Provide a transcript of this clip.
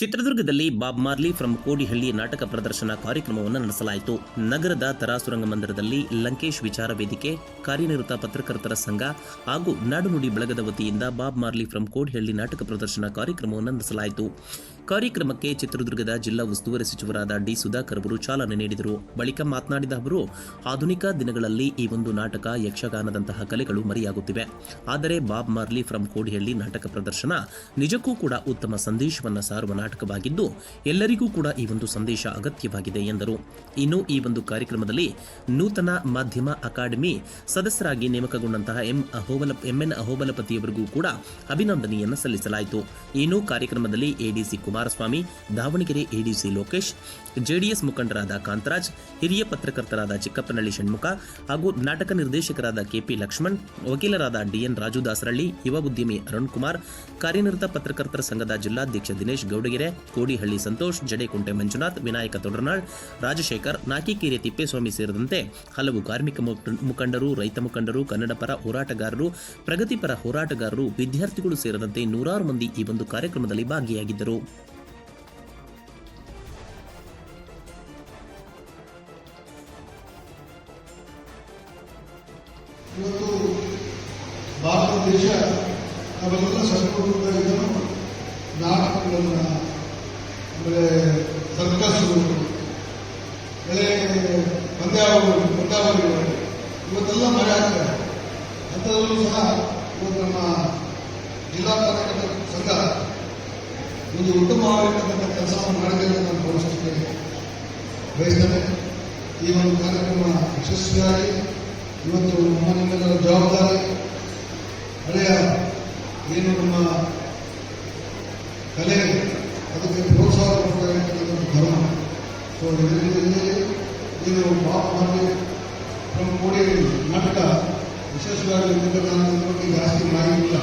ಚಿತ್ರದುರ್ಗದಲ್ಲಿ Bob ಮಾರ್ಲಿ from Kodihalli ನಾಟಕ ಪ್ರದರ್ಶನ ಕಾರ್ಯಕ್ರಮವನ್ನು ನಡೆಸಲಾಯಿತು. ನಗರದ ತರಾಸುರಂಗ ಮಂದಿರದಲ್ಲಿ ಲಂಕೇಶ್ ವಿಚಾರ ವೇದಿಕೆ, ಕಾರ್ಯನಿರತ ಪತ್ರಕರ್ತರ ಸಂಘ ಹಾಗೂ ನಾಡುನುಡಿ ಬಳಗದ ವತಿಯಿಂದ ಬಾಬ್ ಮಾರ್ಲಿ ಫ್ರಮ್ ಕೋಡಿಹಳ್ಳಿ ನಾಟಕ ಪ್ರದರ್ಶನ ಕಾರ್ಯಕ್ರಮವನ್ನು ನಡೆಸಲಾಯಿತು. ಕಾರ್ಯಕ್ರಮಕ್ಕೆ ಚಿತ್ರದುರ್ಗದ ಜಿಲ್ಲಾ ಉಸ್ತುವಾರಿ ಸಚಿವರಾದ ಡಿ ಸುಧಾಕರ್ ಅವರು ಚಾಲನೆ ನೀಡಿದರು. ಬಳಿಕ ಮಾತನಾಡಿದ ಅವರು, ಆಧುನಿಕ ದಿನಗಳಲ್ಲಿ ಈ ಒಂದು ನಾಟಕ ಯಕ್ಷಗಾನದಂತಹ ಕಲೆಗಳು ಮರೆಯಾಗುತ್ತಿವೆ. ಆದರೆ ಬಾಬ್ ಮಾರ್ಲಿ ಫ್ರಮ್ ಕೋಡಿಹಳ್ಳಿ ನಾಟಕ ಪ್ರದರ್ಶನ ನಿಜಕ್ಕೂ ಕೂಡ ಉತ್ತಮ ಸಂದೇಶವನ್ನು ಸಾರುವ ನಾಟಕವಾಗಿದ್ದು, ಎಲ್ಲರಿಗೂ ಕೂಡ ಈ ಒಂದು ಸಂದೇಶ ಅಗತ್ಯವಾಗಿದೆ ಎಂದರು. ಇನ್ನು ಈ ಒಂದು ಕಾರ್ಯಕ್ರಮದಲ್ಲಿ ನೂತನ ಮಾಧ್ಯಮ ಅಕಾಡೆಮಿ ಸದಸ್ಯರಾಗಿ ನೇಮಕಗೊಂಡಂತಹ ಎಂ ಅಹೋಬಲ ಎಂಎನ್ ಅಹೋಬಲಪತಿಯವರಿಗೂ ಕೂಡ ಅಭಿನಂದನೆಯನ್ನು ಸಲ್ಲಿಸಲಾಯಿತು. ಇನ್ನು ಕಾರ್ಯಕ್ರಮದಲ್ಲಿ ADC Kumaraswamy, Davanagere ADC Lokesh, JDS ಮುಖಂಡರಾದ ಕಾಂತರಾಜ್, ಹಿರಿಯ ಪತ್ರಕರ್ತರಾದ ಚಿಕ್ಕಪ್ಪನಹಳ್ಳಿ ಷಣ್ಮುಖ ಹಾಗೂ ನಾಟಕ ನಿರ್ದೇಶಕರಾದ ಕೆಪಿ ಲಕ್ಷ್ಮಣ್, ವಕೀಲರಾದ ಡಿಎನ್ ರಾಜುದಾಸರಳ್ಳಿ, ಯುವ ಉದ್ಯಮಿ ಅರುಣ್ ಕುಮಾರ್ ಕಾರ್ಯನಿರತ ಪತ್ರಕರ್ತರ ಸಂಘದ ಜಿಲ್ಲಾಧ್ಯಕ್ಷ ದಿನೇಶ್ ಗೌಡಗೆರೆ, ಕೋಡಿಹಳ್ಳಿ ಸಂತೋಷ್, ಜಡೇಕುಂಟೆ ಮಂಜುನಾಥ್, ವಿನಾಯಕ ತೊಡರನಾಳ್, ರಾಜಶೇಖರ್, ನಾಕಿಕೆರೆ ತಿಪ್ಪೇಸ್ವಾಮಿ ಸೇರಿದಂತೆ ಹಲವು ಕಾರ್ಮಿಕ ಮುಖ- ಮುಖಂಡರು, ರೈತ ಮುಖಂಡರು ಕನ್ನಡ ಪರ ಹೋರಾಟಗಾರರು, ಪ್ರಗತಿಪರ ಹೋರಾಟಗಾರರು, ವಿದ್ಯಾರ್ಥಿಗಳು ಸೇರಿದಂತೆ ನೂರಾರು ಮಂದಿ ಈ ಒಂದು ಕಾರ್ಯಕ್ರಮದಲ್ಲಿ ಭಾಗಿಯಾಗಿದ್ದರು. ಇವತ್ತು ಭಾರತ ದೇಶ ನಾವೆಲ್ಲ ಸಂಪೂರ್ಣ ಇದನ್ನು ನಾಟಕಗಳನ್ನು ಆಮೇಲೆ ಸರ್ಕಸ್ಗಳು ಬೆಳೆ ಪಂದ್ಯಾವಳಿ ಪಂದ್ಯಾವಳಿಗಳು ಇವತ್ತೆಲ್ಲ ಮರೆ ಆಗ್ತದೆ ಅಂಥದ್ರಲ್ಲೂ ಸಹ ಇವತ್ತು ನಮ್ಮ ಜಿಲ್ಲಾ ಪತ್ರಕರ್ತರ ಸಂಘ ಒಂದು ಉತ್ತಮವಾಗಿರ್ತಕ್ಕಂಥ ಕೆಲಸವನ್ನು ಮಾಡಿದೆ ನಾನು ಭಾವಿಸುತ್ತೇನೆ ಬಯಸ್ತೇನೆ ಈ ಒಂದು ಕಾರ್ಯಕ್ರಮ ಯಶಸ್ವಿಯಾಗಿ ಇವತ್ತು ನಮ್ಮ ಜವಾಬ್ದಾರಿ ಹಳೆಯ ಏನು ನಮ್ಮ ಕಲೆ, ಅದಕ್ಕೆ ಪ್ರೋತ್ಸಾಹ ಕೊಡ್ತಾ ಇರ್ತಕ್ಕಂಥ ಧರ್ಮ. ಸೊ ಇದರಲ್ಲಿ ಇದು ಪಾಪ ಮಾಡಿ ನಮ್ಮ ಕೋಡಿ ನಾಟಕ ವಿಶೇಷವಾಗಿ ಬಗ್ಗೆ ಜಾಸ್ತಿ ಮಾಹಿತಿ ಇಲ್ಲ.